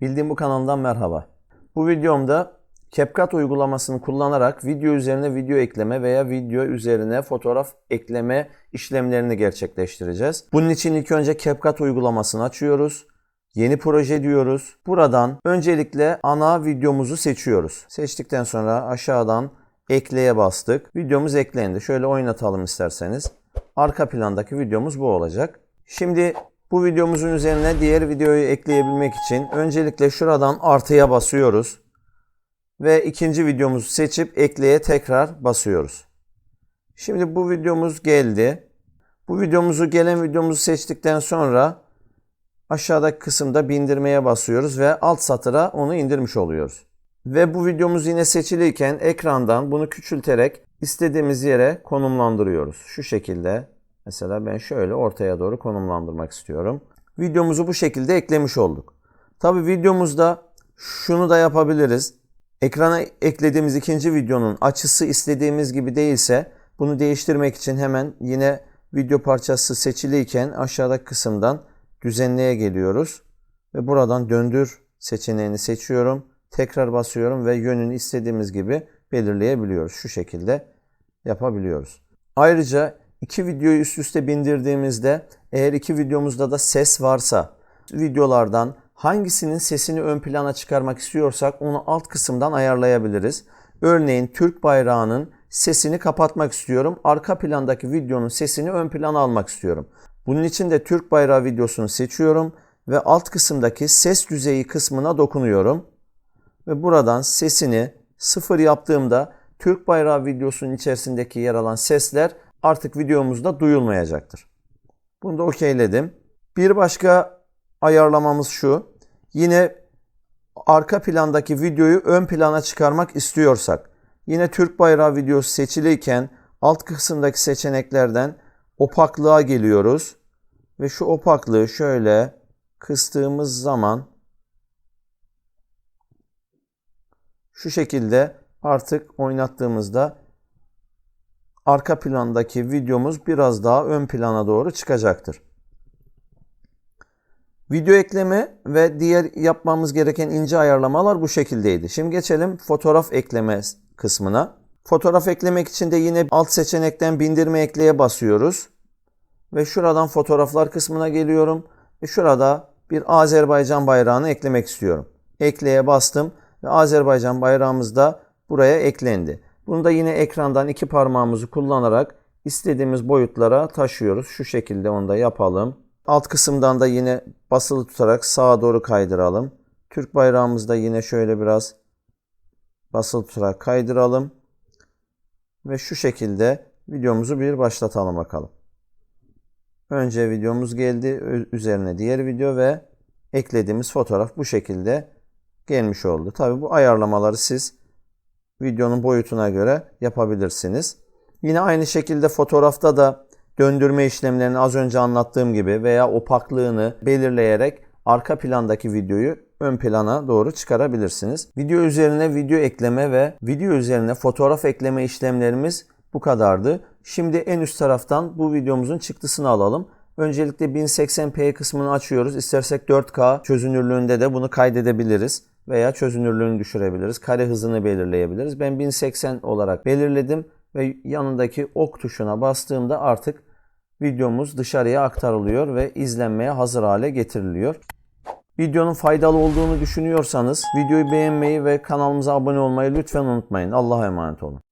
Bildiğim bu kanalından merhaba. Bu videomda CapCut uygulamasını kullanarak video üzerine video ekleme veya video üzerine fotoğraf ekleme işlemlerini gerçekleştireceğiz. Bunun için ilk önce CapCut uygulamasını açıyoruz. Yeni proje diyoruz. Buradan öncelikle ana videomuzu seçiyoruz. Seçtikten sonra aşağıdan ekleye bastık. Videomuz eklendi. Şöyle oynatalım isterseniz. Arka plandaki videomuz bu olacak. Şimdi bu videomuzun üzerine diğer videoyu ekleyebilmek için öncelikle şuradan artıya basıyoruz. Ve ikinci videomuzu seçip ekleye tekrar basıyoruz. Şimdi bu videomuz geldi. Bu videomuzu gelen videomuzu seçtikten sonra aşağıdaki kısımda bindirmeye basıyoruz ve alt satıra onu indirmiş oluyoruz. Ve bu videomuz yine seçiliyken ekrandan bunu küçülterek istediğimiz yere konumlandırıyoruz. Şu şekilde mesela ben şöyle ortaya doğru konumlandırmak istiyorum. Videomuzu bu şekilde eklemiş olduk. Tabi videomuzda şunu da yapabiliriz. Ekrana eklediğimiz ikinci videonun açısı istediğimiz gibi değilse bunu değiştirmek için hemen yine video parçası seçiliyken aşağıdaki kısımdan düzenleye geliyoruz. Ve buradan döndür seçeneğini seçiyorum. Tekrar basıyorum ve yönünü istediğimiz gibi belirleyebiliyoruz. Şu şekilde yapabiliyoruz. Ayrıca iki videoyu üst üste bindirdiğimizde eğer iki videomuzda da ses varsa videolardan hangisinin sesini ön plana çıkarmak istiyorsak onu alt kısımdan ayarlayabiliriz. Örneğin Türk bayrağının sesini kapatmak istiyorum. Arka plandaki videonun sesini ön plana almak istiyorum. Bunun için de Türk bayrağı videosunu seçiyorum ve alt kısımdaki ses düzeyi kısmına dokunuyorum. Ve buradan sesini sıfır yaptığımda Türk bayrağı videosunun içerisindeki yer alan sesler artık videomuzda duyulmayacaktır. Bunu da okeyledim. Bir başka ayarlamamız şu. Yine arka plandaki videoyu ön plana çıkarmak istiyorsak yine Türk bayrağı videosu seçiliyken alt kısımdaki seçeneklerden opaklığa geliyoruz ve şu opaklığı şöyle kıstığımız zaman şu şekilde artık oynattığımızda arka plandaki videomuz biraz daha ön plana doğru çıkacaktır. Video ekleme ve diğer yapmamız gereken ince ayarlamalar bu şekildeydi. Şimdi geçelim fotoğraf ekleme kısmına. Fotoğraf eklemek için de yine alt seçenekten bindirme ekleye basıyoruz. Ve şuradan fotoğraflar kısmına geliyorum. Ve şurada bir Azerbaycan bayrağını eklemek istiyorum. Ekleye bastım ve Azerbaycan bayrağımız da buraya eklendi. Bunu da yine ekrandan iki parmağımızı kullanarak istediğimiz boyutlara taşıyoruz. Şu şekilde onu da yapalım. Alt kısımdan da yine basılı tutarak sağa doğru kaydıralım. Türk bayrağımızda yine şöyle biraz basılı tutarak kaydıralım. Ve şu şekilde videomuzu bir başlatalım bakalım. Önce videomuz geldi. Üzerine diğer video ve eklediğimiz fotoğraf bu şekilde gelmiş oldu. Tabi bu ayarlamaları siz videonun boyutuna göre yapabilirsiniz. Yine aynı şekilde fotoğrafta da döndürme işlemlerini az önce anlattığım gibi veya opaklığını belirleyerek arka plandaki videoyu ön plana doğru çıkarabilirsiniz. Video üzerine video ekleme ve video üzerine fotoğraf ekleme işlemlerimiz bu kadardı. Şimdi en üst taraftan bu videomuzun çıktısını alalım. Öncelikle 1080p kısmını açıyoruz. İstersek 4K çözünürlüğünde de bunu kaydedebiliriz veya çözünürlüğünü düşürebiliriz. Kare hızını belirleyebiliriz. Ben 1080 olarak belirledim ve yanındaki ok tuşuna bastığımda artık videomuz dışarıya aktarılıyor ve izlenmeye hazır hale getiriliyor. Videonun faydalı olduğunu düşünüyorsanız videoyu beğenmeyi ve kanalımıza abone olmayı lütfen unutmayın. Allah'a emanet olun.